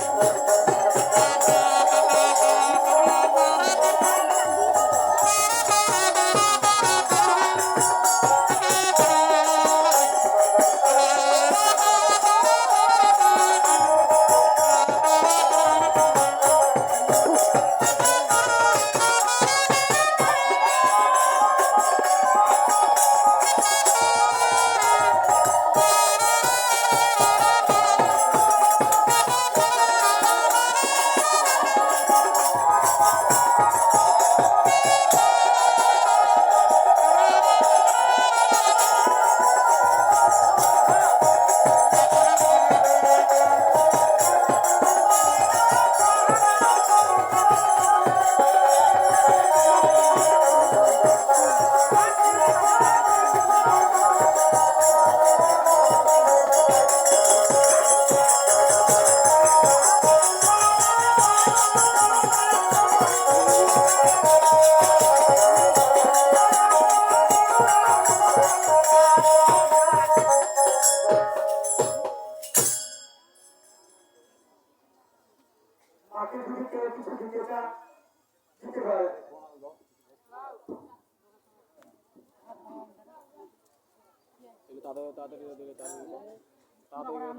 Música যদি কেউ কিছু দিতে দিতে পারে তাড়াতাড়ি তাড়াতাড়ি তাড়াতাড়ি